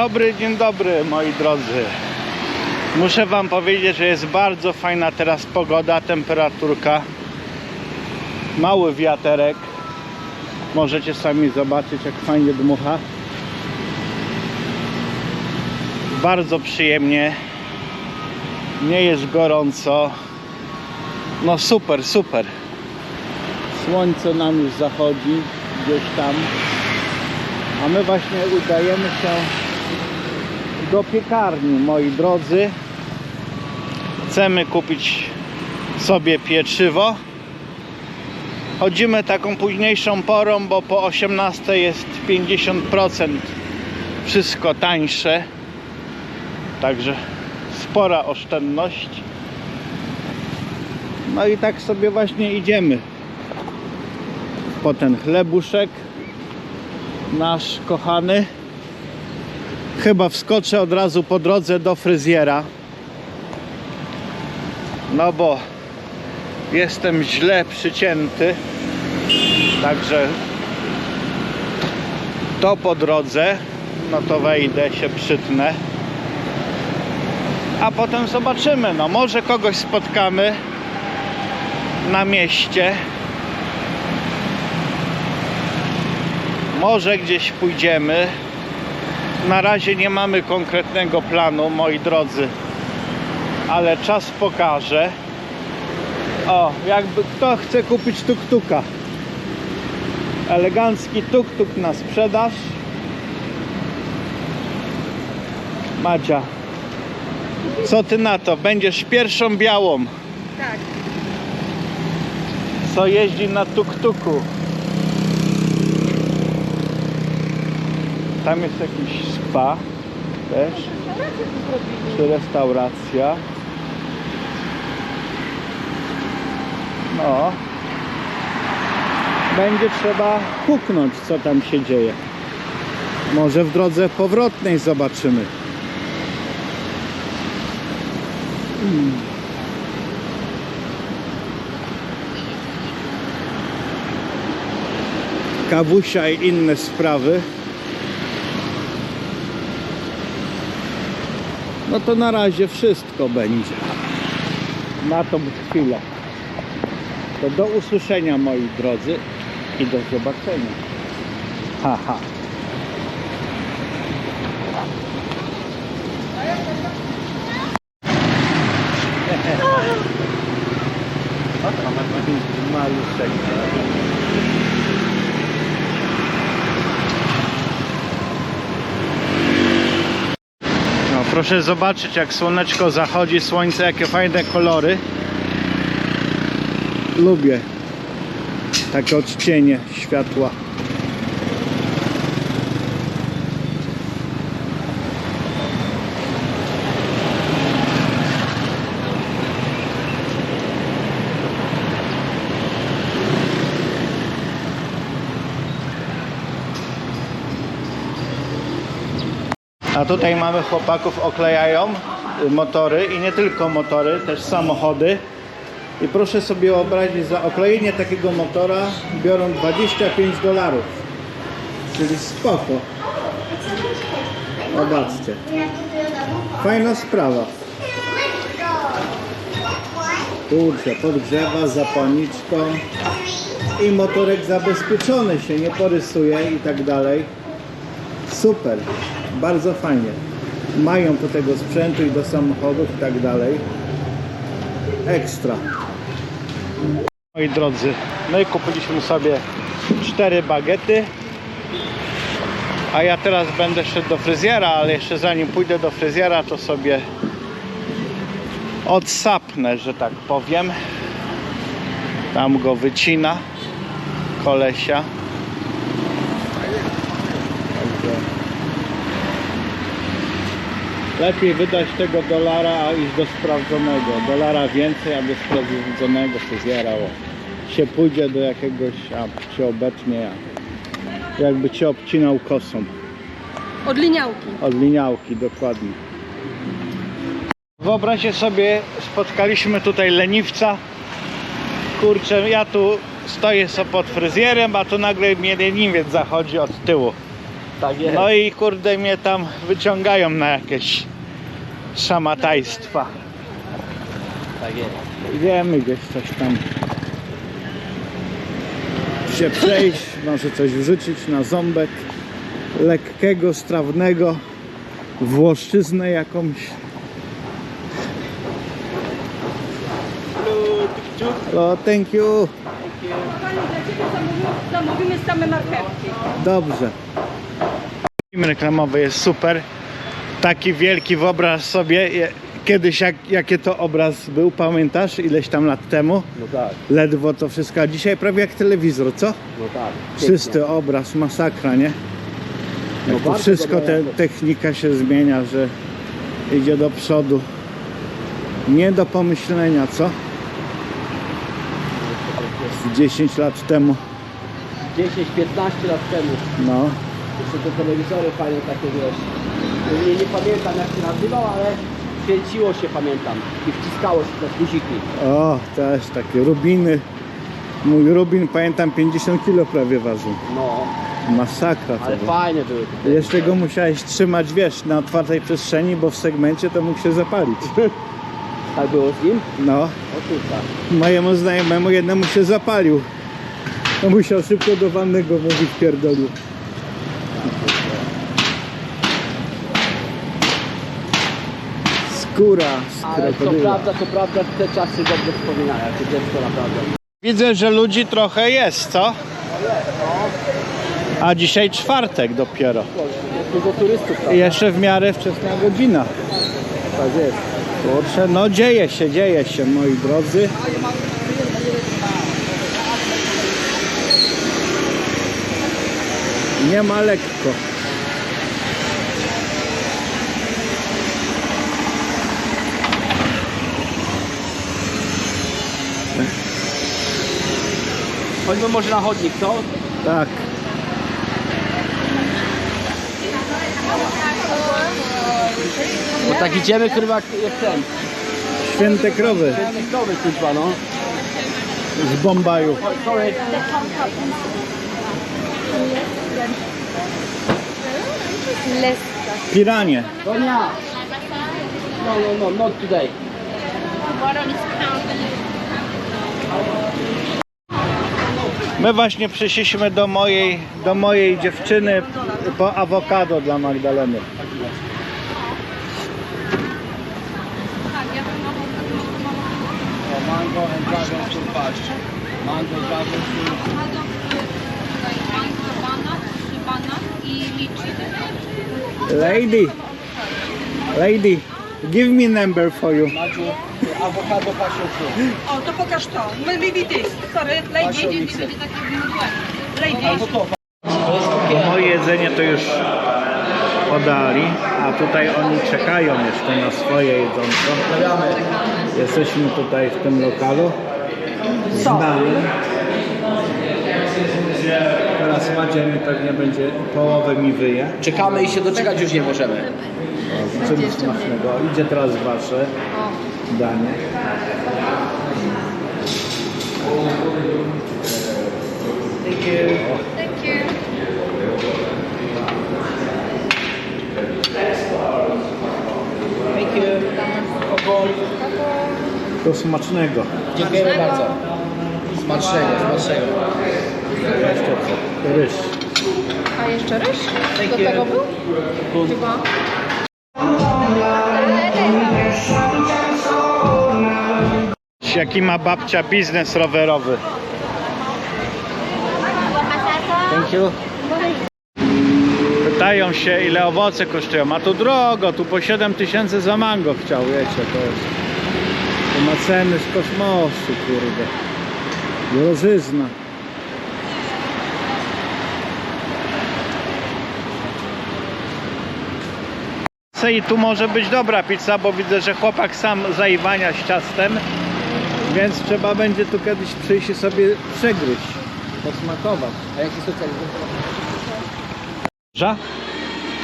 Dobry, dzień dobry moi drodzy. Muszę wam powiedzieć, że jest bardzo fajna teraz pogoda, temperaturka. Mały wiaterek. Możecie sami zobaczyć jak fajnie dmucha. Bardzo przyjemnie. Nie jest gorąco. No super, super. Słońce nam już zachodzi gdzieś tam. A my właśnie udajemy się do piekarni, moi drodzy. Chcemy kupić sobie pieczywo. Chodzimy taką późniejszą porą, bo po 18 jest 50% wszystko tańsze. Także spora oszczędność. No i tak sobie właśnie idziemy po ten chlebuszek nasz kochany. Chyba wskoczę od razu po drodze do fryzjera. No bo jestem źle przycięty. Także to po drodze. No to wejdę, się przytnę. A potem zobaczymy. No może kogoś spotkamy na mieście. Może gdzieś pójdziemy. Na razie nie mamy konkretnego planu, moi drodzy, ale czas pokaże. O, jakby kto chce kupić tuk-tuka. Elegancki tuk-tuk na sprzedaż. Madzia, co ty na to? Będziesz pierwszą białą, Tak. co jeździ na tuk-tuku. Tam jest jakiś spa też, czy restauracja. No. Będzie trzeba puknąć, co tam się dzieje. Może w drodze powrotnej zobaczymy. Hmm. Kawusia i inne sprawy. No to na razie wszystko będzie. Na tą chwilę. To do usłyszenia moi drodzy i do zobaczenia. Haha. Maluszek. Proszę zobaczyć jak słoneczko zachodzi, słońce, jakie fajne kolory. Lubię takie odcienie światła. A tutaj mamy chłopaków oklejają y, motory i nie tylko motory, też samochody. I proszę sobie wyobrazić, za oklejenie takiego motora biorą 25 dolarów. Czyli spoko. Zobaczcie. Fajna sprawa. Kurczę, podgrzewa zapalniczką i motorek zabezpieczony się, nie porysuje i tak dalej. Super, bardzo fajnie. Mają do tego sprzętu i do samochodów i tak dalej. Ekstra. Moi drodzy, no i kupiliśmy sobie cztery bagety. A ja teraz będę szedł do fryzjera, ale jeszcze zanim pójdę do fryzjera, to sobie odsapnę, że tak powiem. Tam go wycina kolesia. Także Lepiej wydać tego dolara, a iść do sprawdzonego. Dolara więcej, a do sprawdzonego fryzjera. O. Się pójdzie do jakiegoś, a cię obetnie, jakby cię obcinał kosą. Od liniałki. Od liniałki, dokładnie. Wyobraźcie sobie, spotkaliśmy tutaj leniwca. Kurczę, ja tu stoję sobie pod fryzjerem, a tu nagle mnie leniwiec zachodzi od tyłu. Tak jest. No i kurde mnie tam wyciągają na jakieś szamatajstwa. Tak jest. Wiemy gdzieś coś tam się przejść, może coś wrzucić na ząbek lekkiego, strawnego, włoszczyznę jakąś. Hello, thank you. Zamówimy same marchewki. Dobrze. Film reklamowy jest super. Taki wielki wyobraź sobie kiedyś jak, jakie to obraz był, pamiętasz? Ileś tam lat temu? No tak, Ledwo to wszystko, a dzisiaj prawie jak telewizor, co? no tak. Czysty obraz, masakra, nie? No Jak to wszystko, te, technika się zmienia, że idzie do przodu. Nie do pomyślenia, co? Z 10 lat temu, 10-15 lat temu. no. Jeszcze te telewizory fajne takie wiesz. Nie, nie pamiętam jak się nazywał, ale kręciło się pamiętam. I wciskało się te guziki. O, też takie rubiny. Mój rubin, pamiętam, 50 kg prawie ważył. No, Masakra to ale było. fajne były. te Jeszcze go musiałeś trzymać, wiesz, na otwartej przestrzeni, bo w segmencie to mógł się zapalić. Tak było z nim? No, O kurwa. mojemu znajomemu jednemu się zapalił. Musiał szybko do wannego mówić pierdolił. Skóra z Ale to krokodyla. prawda, to prawda, te czasy dobrze wspominają, jako dziecko naprawdę. Widzę, że ludzi trochę jest, co? A dzisiaj czwartek dopiero. Dużo turystów I jeszcze w miarę wczesna godzina. Tak jest. Kurczę, no dzieje się, dzieje się, moi drodzy. Nie ma lekko. Chodźmy może na chodnik, co? Tak. Bo tak idziemy kurwa jak jak ten. Święte krowy Świetny krowy kurwa no. z Bombaju. Sorry. Piranie. Donia! No, no, no, not today. My właśnie przyszliśmy do mojej, do mojej dziewczyny po awokado dla Magdaleny. mango and dragon fruit paść. Mango, dragon fruit. Mango, banan, banan i liczy. Lady, lady, give me number for you. Awokado fruit. O, to pokaż to. My leave this. Sorry, mixer. Albo to. To jest takie... Moje jedzenie to już podali, a tutaj oni czekają jeszcze na swoje jedzonko. Jesteśmy tutaj w tym lokalu. Znamy. Teraz Madzia mi pewnie będzie połowę mi wyje. Czekamy i się doczekać już nie możemy. Czym smacznego. Idzie teraz wasze danie. Thank you. Thank you. To smacznego. Dziękujemy bardzo. Smacznego, smacznego. Jeszcze? Ryż. A jeszcze ryż? Do you. tego był? Chyba. Jaki ma babcia biznes rowerowy. Thank you. Pytają się ile owoce kosztują, a tu drogo, tu po 7 tysięcy za mango chciał, wiecie, to jest. To ma ceny z kosmosu, kurde. Drożyzna. I tu może być dobra pizza, bo widzę, że chłopak sam zaiwania z ciastem, więc trzeba będzie tu kiedyś przyjść i sobie przegryźć, posmakować. A jaki socjalizm? Ża?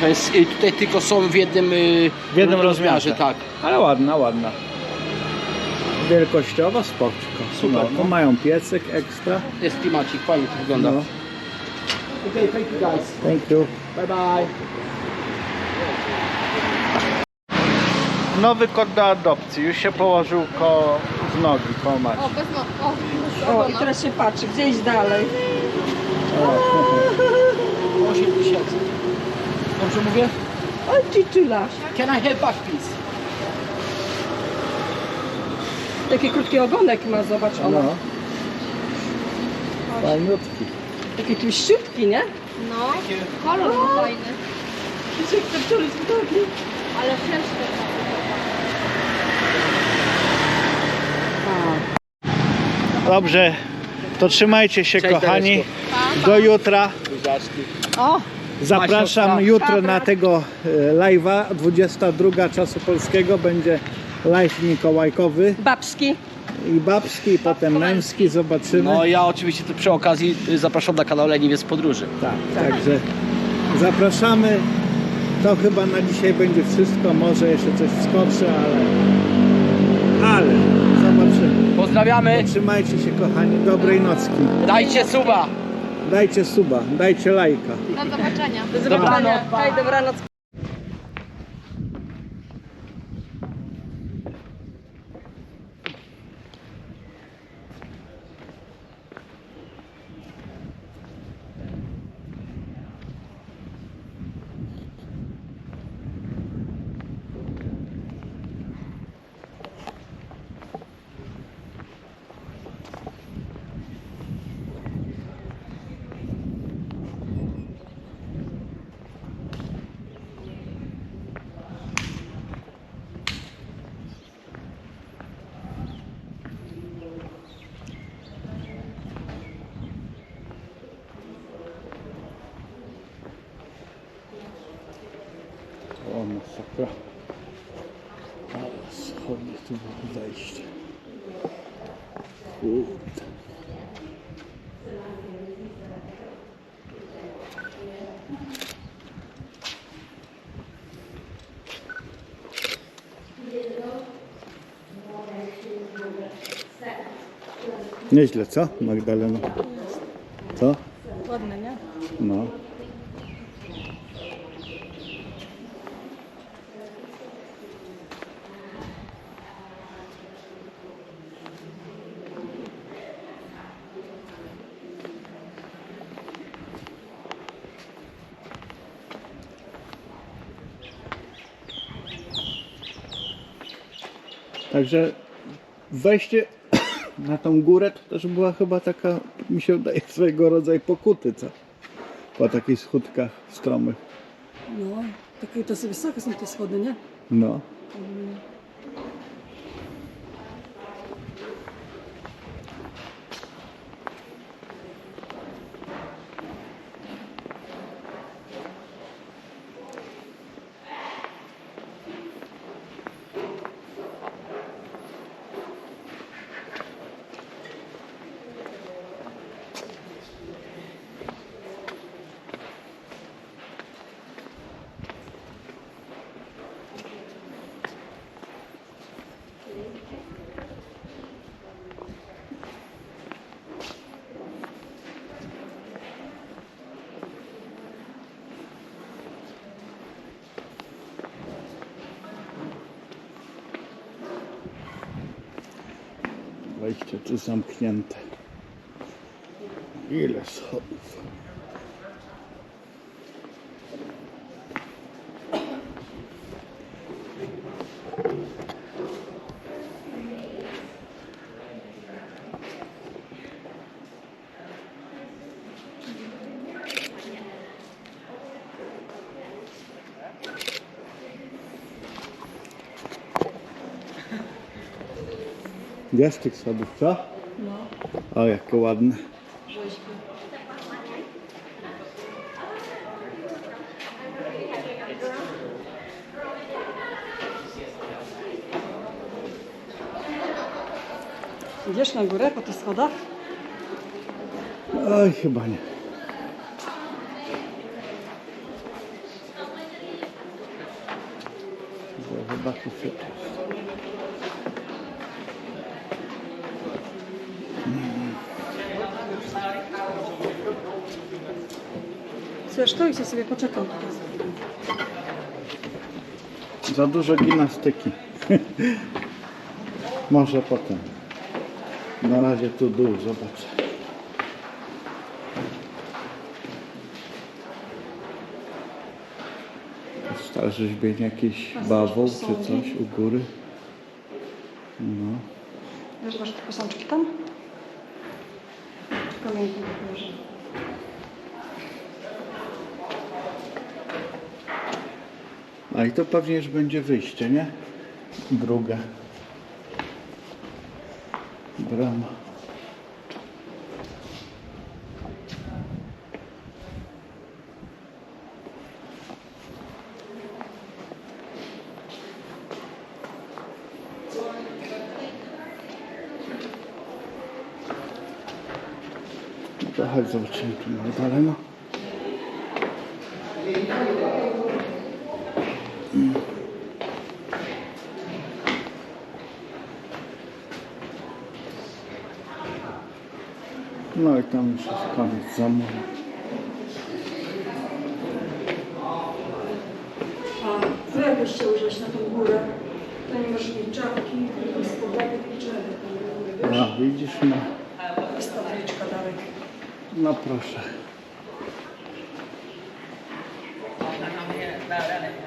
To jest, y, tutaj tylko są w jednym, y, W jednym rozmiarze. tak. Ale ładna, ładna. Wielkościowo spoczko. Super, No, no. Mają piecyk ekstra. Jest klimacik, fajnie to wygląda. No. Okay, thank you guys. Thank you. Bye bye. Nowy kot do adopcji. Już się położył ko z nogi, ko Maci. O, bez no... O, bez O, i ogona. teraz się patrzy, gdzie iść dalej. 8 tysięcy. Dobrze mówię? Oj, ciczyla. Can I have back, please? Taki krótki ogonek ma, zobacz ona. No. Fajniutki. Taki tłuściutki, nie? No, kolor ma fajny. Się chce wczulić w nogi. Ale wszędzie Dobrze. To trzymajcie się, Cześć, kochani. Do jutra. O, Zapraszam jutro na tego e, live'a. 22 czasu polskiego będzie live mikołajkowy babski. i babski, i potem męski. Zobaczymy. No ja oczywiście tu przy okazji y, zapraszam na kanał Leniwiec Podróży. Tak, także zapraszamy. To chyba na dzisiaj będzie wszystko. Może jeszcze coś wskoczy, ale. Ale zobaczymy. Pozdrawiamy. Trzymajcie się, kochani. Dobrej nocki. Dajcie suba. Dajcie suba, dajcie lajka. Do zobaczenia. Do zobaczenia. Dobranoc. Hej, dobranoc. O, masakra. Ale schody tu było zejście. Kurde. Nieźle, co, Magdalena? Co? Ładne, nie? No. Także wejście na tą górę to też była chyba taka, mi się wydaje, swojego rodzaju pokuty, co? Po takich schódkach stromych. No, takie to sobie wysokie są te schody, nie? No. Wejście tu zamknięte. Ile schodów? Jest tych schodów, co? No. O, jakie ładne. Idziesz na górę po tych schodach? Oj, chyba nie. Bo Chyba tu się Chcesz to i sobie poczekam za dużo gimnastyki. Może potem. Na razie tu dół, zobaczę. Stare rzeźbienie jakiś bawoł czy coś u góry. No. Wiesz, masz te posączki tam? Pamiętam, że... A i to pewnie już będzie wyjście, nie? Druga. Brama. Chodź zobaczymy tu na dalej, no. No i tam już jest koniec zamówień. Jak jeszcze użyć na tą górę? To nie masz mieć czapki, tylko i czerwony. A widzisz, no. Jest tabliczka dalej. No proszę. Ona mnie da radę.